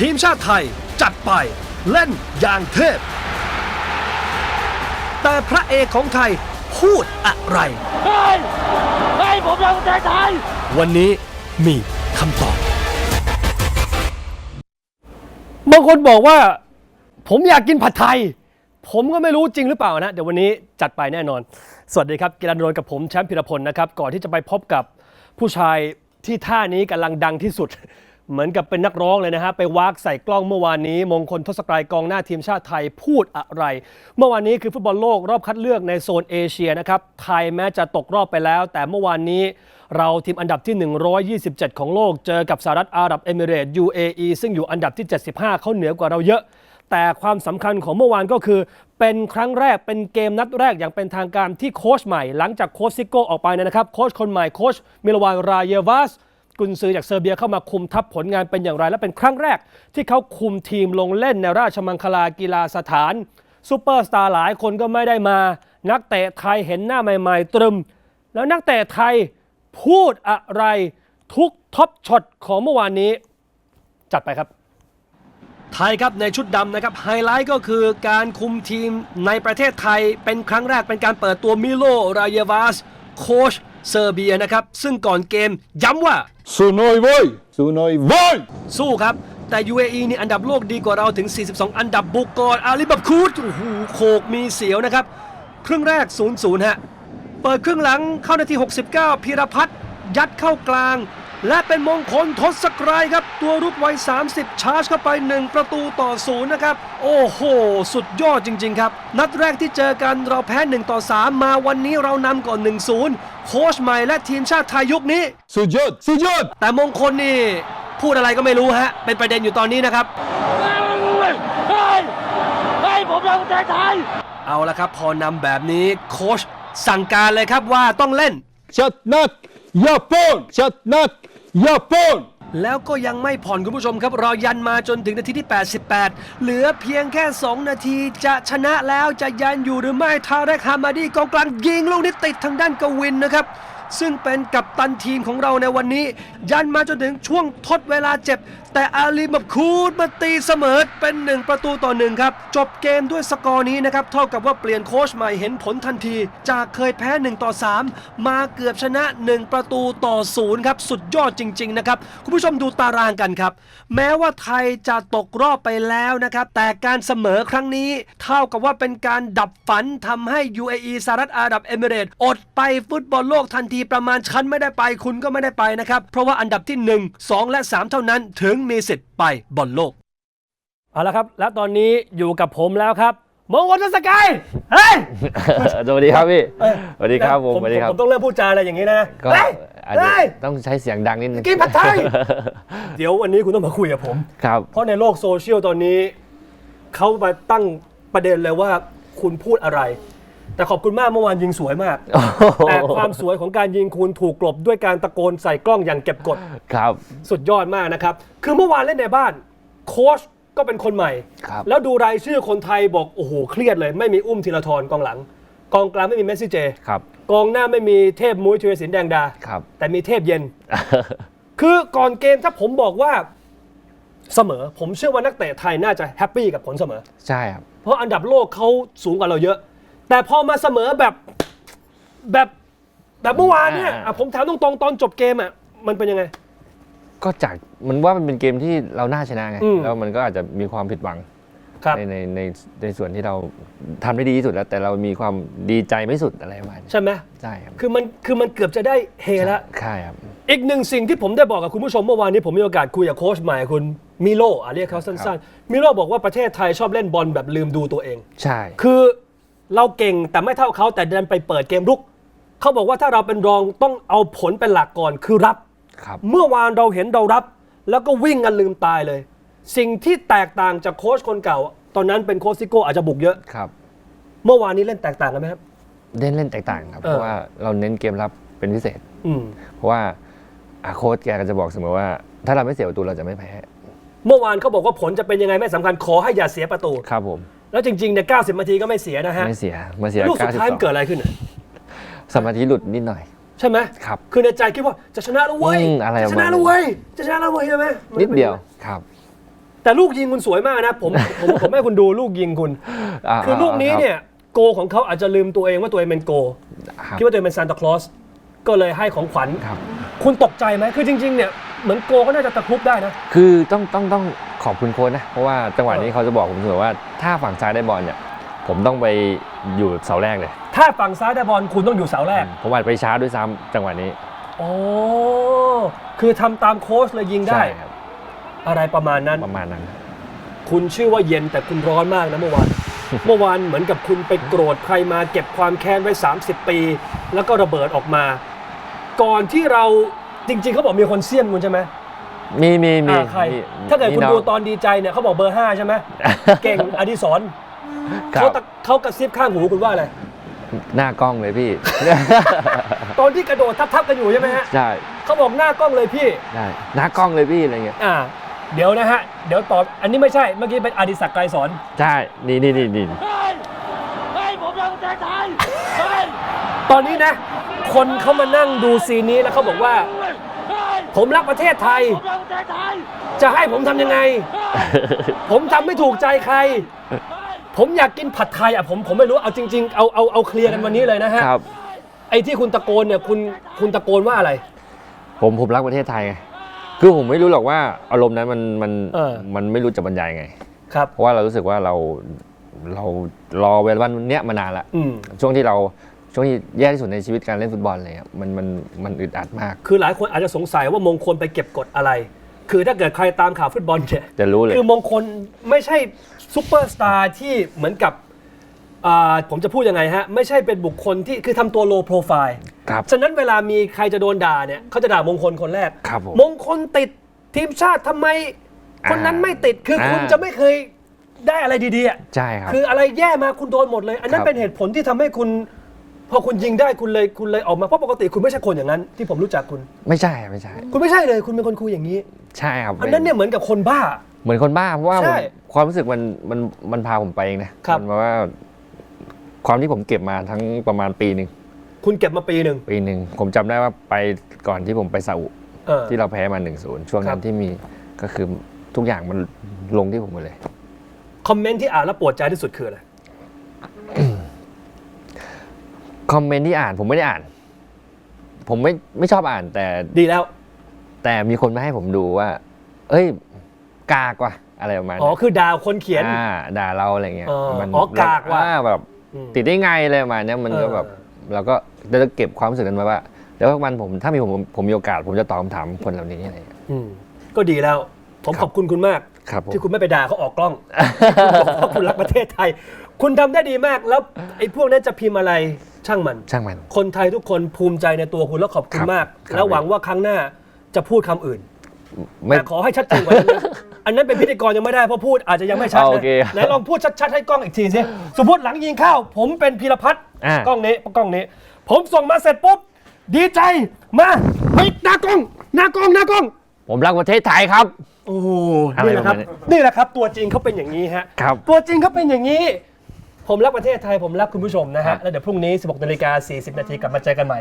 ทีมชาติไทยจัดไปเล่นอย่างเทพ แต่พระเอกของไทยพูดอะไรเฮ้ยเฮ้ยผมรังใจไทย วันนี้มีคำตอบบางคนบอกว่า ผมอยากกินผัดไทย ผมก็ไม่รู้จริงหรือเปล่านะ เดี๋ยววันนี้จัดไปแน่นอน สวัสดีครับกีฬานนท์กับผมแชมป์พิรพลนะครับ ก่อนที่จะไปพบกับผู้ชายที่ท่านี้กำลังดังที่สุด เหมือนกับเป็นนักร้องเลยนะฮะ ไปวากใส่กล้องเมื่อวานนี้ มงคลทศกรายกองหน้าทีมชาติไทยพูดอะไร เมื่อวานนี้คือฟุตบอลโลกรอบคัดเลือกในโซนเอเชียนะครับ ไทยแม้จะตกรอบไปแล้ว แต่เมื่อวานนี้เราทีมอันดับที่ 127 ของโลก เจอกับสหรัฐอาหรับเอมิเรตส์ UAE ซึ่งอยู่อันดับที่ 75 เขาเหนือกว่าเราเยอะ แต่ความสำคัญของเมื่อวานก็คือ เป็นครั้งแรกเป็นเกมนัดแรกอย่างเป็นทางการที่โค้ชใหม่ หลังจากโค้ชซิโก้ออกไปนะครับโค้ชคนใหม่โค้ชมิลวานรายเยวัส กุนซือจากเซอร์เบียเข้ามาคุมทัพผลงานเป็นอย่างไร และเป็นครั้งแรก ที่เขาคุมทีมลงเล่นในราชมังคลากีฬาสถานซูเปอร์สตาร์หลายคนก็ไม่ได้มา นักเตะไทยเห็นหน้าใหม่ ๆ ตรึม แล้วนักเตะไทยพูดอะไรทุกท็อปช็อตของเมื่อวานนี้ จัดไปครับ ไทยครับในชุดดำนะครับไฮไลท์ก็คือการคุมทีมในประเทศไทยเป็นครั้งแรกเป็นการเปิดตัวมิโลรายวาสโค้ช เซอร์เบียนะครับ ซึ่งก่อนเกมย้ำว่า Sunoi voi! Sunoi voi! สู้ครับ แต่ UAE นี่อันดับโลกดีกว่าเราถึง 42 อันดับบุกก่อนอาลีบับคูดโอ้โหโขกมีเสียวนะครับ ครึ่งแรก 0-0 ฮะ เปิดครึ่งหลังเข้านาที 69 พีรพัฒน์ยัดเข้ากลาง และเป็นมงคลทศกรายครับ ตัวรุกวัย 30 ชาร์จเข้าไป 1 ประตูต่อศูนย์นะครับ โอ้โห สุดยอดจริง ๆ ครับ นัดแรกที่เจอกันเราแพ้ 1 ต่อ 3 มาวันนี้เรานำก่อน 1-0 โค้ชใหม่และทีมชาติไทยยุคนี้ Sujud! Sujud! แต่มงคลนี่ พูดอะไรก็ไม่รู้ฮะ เป็นประเด็นอยู่ตอนนี้นะครับเฮ้ยเฮ้ยเฮ้ยผมรังใจไทยเอาละครับ พอนำแบบนี้โค้ชสั่งการเลยครับว่าต้องเล่น อย่าป้นแล้วก็ยังไม่ผ่อนคุณผู้ชมครับ รอยันมาจนถึงนาทีที่ 88 เหลือเพียงแค่ 2 นาทีจะชนะแล้วจะยันอยู่หรือไม่ทาเรคฮามาดีกองกลางยิงลูกนี้ติดทางด้านกวินนะครับ ซึ่งเป็นกัปตันทีมของเราในวันนี้ ยันมาจนถึงช่วงทดเวลาเจ็บ แต่อาลีมับคูดมาตีเสมอเป็น 1 ประตูต่อหนึ่งครับ จบเกมด้วยสกอร์นี้นะครับ เท่ากับว่าเปลี่ยนโค้ชใหม่เห็นผลทันที จากเคยแพ้ 1 ต่อ 3 มาเกือบชนะ 1 ประตูต่อศูนย์ครับ สุดยอดจริง ๆ นะครับ คุณผู้ชมดูตารางกันครับ แม้ว่าไทยจะตกรอบไปแล้วนะครับ แต่การเสมอครั้งนี้ เท่ากับว่าเป็นการดับฝันทำให้ UAE สหรัฐอาหรับเอมิเรตส์อดไปฟุตบอลโลกทันทีประมาณฉันไม่ได้ไปคุณก็ไม่ได้ไปนะครับเพราะว่าอันดับที่ 1 2 และ 3 เท่านั้นถึงมีสิทธิ์ไปบอลโลก เอาละครับ และตอนนี้อยู่กับผมแล้วครับมงคลทศกายเฮ้ยสวัสดีครับพี่สวัสดีครับผมสวัสดีครับผมต้องเริ่มพูดจาอะไรอย่างนี้นะก็เฮ้ยอาจจะเฮ้ยต้องใช้เสียงดังนิดนึงกินผัดไทยเดี๋ยววันนี้คุณต้องมาคุยกับผมครับเพราะในโลกโซเชียลตอนนี้เขามาตั้งประเด็นเลยว่าคุณพูดอะไร แต่ขอบคุณมากเมื่อวานยิงสวยมาก แต่ความสวยของการยิงคุณถูกกลบด้วยการตะโกนใส่กล้องอย่างเก็บกดครับ สุดยอดมากนะครับ คือเมื่อวานเล่นในบ้าน โค้ชก็เป็นคนใหม่ครับแล้วดูรายชื่อคนไทยบอกโอ้โหเครียดเลย ไม่มีอุ้มธีรทรกองหลัง กองกลางไม่มีเมสซี่เจครับกองหน้าไม่มีเทพมุ้ยธีรศิลป์แดงดาครับแต่มีเทพเย็น คือก่อนเกมถ้าผมบอกว่าเสมอ ผมเชื่อว่านักเตะไทยน่าจะแฮปปี้กับผลเสมอ ใช่ครับ เพราะอันดับโลกเขาสูงกว่าเราเยอะ แต่พอมาเสมอแบบแบบแบบเมื่อวานเนี่ยอ่าอะผมถามตรงๆตอนจบเกมอะมันเป็นยังไง ก็จากมันว่ามันเป็นเกมที่เราน่าชนะไง อืม แล้วมันก็อาจจะมีความผิดหวัง ครับ ในในในในส่วนที่เราทำได้ดีที่สุดแล้ว แต่เรามีความดีใจไม่สุดอะไรประมาณนี้ใช่ไหมใช่ครับคือมันคือมันเกือบจะได้เฮแล้วใช่ครับ อีกหนึ่งสิ่งที่ผมได้บอกกับคุณผู้ชมเมื่อวานนี้ผมมีโอกาสคุยกับโค้ชใหม่คุณมิโลอะเรียกเขาสั้นๆมิโลบอกว่าประเทศไทยชอบเล่นบอลแบบลืมดูตัวเอง ใช่ คือ เราเก่งแต่ไม่เท่าเขาแต่เดินไปเปิดเกมรุก เขาบอกว่าถ้าเราเป็นรองต้องเอาผลเป็นหลักก่อนคือรับ ครับ เมื่อวานเราเห็นเรารับ แล้วก็วิ่งกันลืมตายเลย สิ่งที่แตกต่างจากโค้ชคนเก่า ตอนนั้นเป็นโค้ชซิโก้อาจจะบุกเยอะ ครับเมื่อวานนี้เล่นแตกต่างกันไหมครับ เล่นเล่นแตกต่างครับ เออ เพราะว่าเราเน้นเกมรับเป็นพิเศษ อืม เพราะว่าอะโค้ชแกก็จะบอกเสมอว่า ถ้าเราไม่เสียประตูเราจะไม่แพ้ เมื่อวานเขาบอกว่าผลจะเป็นยังไงไม่สำคัญขอให้อย่าเสียประตู ครับผม แล้วจริงๆเนี่ย90นาทีก็ไม่เสียนะฮะไม่เสียมาเสียลูกสุดท้ายมันเกิด92อะไรขึ้นอะสมาธิหลุดนิดหน่อย ใช่ไหมครับ คือในใจคิดว่าจะชนะแล้วเว้ยอืมอะไรจะชนะประมาณ แล้วเว้ยจะชนะแล้วเว้ยใช่ไหมนิดเดียวครับแต่ลูกยิงคุณสวยมากนะผมผมผมให้คุณดูลูกยิงคุณาคือลูกนี้เนี่ยโกของเขาอาจจะลืมตัวเองว่าตัวเองเป็นโก ครับคิดว่าตัวเองเป็นซานตาคลอสก็เลยให้ของขวัญ ครับ คุณตกใจไหมคือจริง ๆ เนี่ย เหมือนโกก็น่าจะตะครุบได้นะ คือต้องต้องต้อง ขอบคุณโค้ชนะ เพราะว่าจังหวะนี้เขาจะบอกผมเสมอว่าถ้าฝั่งซ้ายได้บอลเนี่ยผมต้องไปอยู่เสาแรกเลย ถ้าฝั่งซ้ายได้บอลคุณต้องอยู่เสาแรก ผมอาจไปช้าด้วยซ้ำจังหวะนี้โอ้คือทำตามโค้ชเลยยิงได้ใช่ครับอะไรประมาณนั้น ประมาณนั้น คุณชื่อว่าเย็นแต่คุณร้อนมากนะเมื่อวาน เมื่อวานเหมือนกับคุณไปโกรธใครมาเก็บความแค้นไว้ 30 ปี แล้วก็ระเบิดออกมา ก่อนที่เราจริงๆเขาบอกมีคนเสี้ยมคุณใช่ไหม มีมีมีอ่าใคร มีถ้าเกิดคุณมีน้งดูตอนดีใจเนี่ยเขาบอกเบอร์ 5 ใช่ไหม เก่งอดิศรครัเขาบตะเขากระซิบข้างหูคุณว่าอะไร หน้ากล้องเลยพี่ ตอนที่กระโดดทับๆกันอยู่ใช่ไหมฮะใช่เขาบอกหน้ากล้องเลยพี่ใช่หน้ากล้องเลยพี่อะไรเงี้ยอ่า เดี๋ยวนะฮะ เดี๋ยวตอบ อันนี้ไม่ใช่ เมื่อกี้เป็นอดิศักดิ์ไกรสอน ใช่นี่นี่นี่นี่ เฮ้ยเฮ้ยผมรักประเทศไทยเฮ้ยตอนนี้นะ คนเขามานั่งดูซีนนี้แล้วเขาบอกว่าเฮ้ย ผมรักประเทศไทย ผมรักประเทศไทยจะให้ผมทำยังไง ผมทำไม่ถูกใจใคร ผมอยากกินผัดไทยอะผมผมไม่รู้เอาจริง ๆ เอาเอาเอาเคลียร์กันวันนี้เลยนะฮะครับ ไอ้ที่คุณตะโกนเนี่ยคุณคุณตะโกนว่าอะไร ผมผมรักประเทศไทยไงคือผมไม่รู้หรอกว่าอารมณ์นั้นมันมันเออ มันไม่รู้จะบรรยายไง ครับ เพราะว่าเรารู้สึกว่าเราเรารอเวลาวันเนี้ยมานานละอืม ช่วงที่เรา ช่วงที่แย่ที่สุดในชีวิตการเล่นฟุตบอลเลยครับมันมันมันอึดอัดมาก คือหลายคนอาจจะสงสัยว่ามงคลไปเก็บกดอะไร คือถ้าเกิดใครตามข่าวฟุตบอลเนี่ยจะรู้เลย คือมงคลไม่ใช่ซูเปอร์สตาร์ที่เหมือนกับอ่าผมจะพูดยังไงฮะ ไม่ใช่เป็นบุคคลที่คือทำตัวโลโปรไฟล์ครับฉะนั้นเวลามีใครจะโดนด่าเนี่ยเขาจะด่ามงคลคนแรกครับผมมงคลติดทีมชาติทำไม คนนั้นไม่ติดคือคุณอ่าจะไม่เคยได้อะไรดีๆอะ ใช่ครับ คืออะไรแย่มาคุณโดนหมดเลย อันนั้นครับเป็นเหตุผลที่ทำให้คุณ พอคุณยิงได้คุณเลยคุณเลยออกมาเพราะปกติคุณไม่ใช่คนอย่างนั้น ที่ผมรู้จักคุณ ไม่ใช่ไม่ใช่ คุณไม่ใช่เลย คุณเป็นคนคุยอย่างนี้ ใช่ครับอันนั้นเนี่ยเหมือนกับคนบ้า เหมือนคนบ้าเพราะว่าใช่ผมความรู้สึกมันมันมันพาผมไปเองนะครับ มันว่า ความที่ผมเก็บมาทั้งประมาณปีหนึ่งคุณเก็บมาปีหนึ่งปีหนึ่งผมจำได้ว่าไปก่อนที่ผมไปซาอุเออ ที่เราแพ้มา1นศูนย์ช่วงครันั้บนที่มีก็คือทุกอย่างมันลงที่ผมหมดเลย คอมเมนต์ที่อ่านแล้วปวดใจที่สุดคืออะไร คอมเมนต์ที่อ่านผมไม่ได้อ่าน ผมไม่ไม่ชอบอ่าน แต่ดีแล้ว แต่มีคนมาให้ผมดูว่า เอ้ย กากว่ะอะไรประมาณอ๋อนั้นคือดาวคนเขียนอ่าด่าเราอะไรเงี้ยอ๋อมันอ๋อกากว่ะอ่แบบอืมติดได้ไงอะไรประมาณเนี้ยมันก็เออแบบเราก็จะเก็บความรู้สึกนั้นไว้ว่าเดี๋ยววันผมถ้ามีผมผมมีโอกาส ผมจะตอบคำถามคนเหล่านี้อะไรเงี้ยอืมก็ดีแล้ว ผมครับขอบคุณคุณมากครับผมที่คุณไม่ไปด่าเขาออกกล้องคุณบอกว่าคุณรักประเทศไทย คุณทำได้ดีมากแล้วไอ้พวกนั้นจะพิมพ์อะไร ช่างมัน ช่างมัน คนไทยทุกคนภูมิใจในตัวคุณแล้วขอบคุณครับมาก ครับ แล้วหวังว่าครั้งหน้าจะพูดคำอื่น ไม่แต่ขอให้ชัดเจนกว่านั้นนะ อันนั้นเป็นพิธีกรยังไม่ได้เพราะพูดอาจจะยังไม่ชัดโอนะเคไหนลองพูดชัดๆให้กล้องอีกทีสิสมมติหลังยิงเข้าผมเป็นพีรพัฒน์อ่าก ล้องนี้กล้องนี้ ผมส่งมาเสร็จปุ๊บ ดีใจมาเฮ้ยหน้ากล้องหน้ากล้องหน้ากล้อง ผมรักประเทศไทยครับ โอ้โหอะไรนี่แหละครับประมาณนี้นี่แหละครับ ตัวจริงเขาเป็นอย่างนี้ฮะครับ ตัวจริงเขาเป็นอย่างนี้ ผมรักประเทศไทยผมรักคุณผู้ชมนะครัฮะบ แล้วเดี๋ยวพรุ่งนี้ 16นาฬิกา40นาทีกลับมาเจอกันใหม่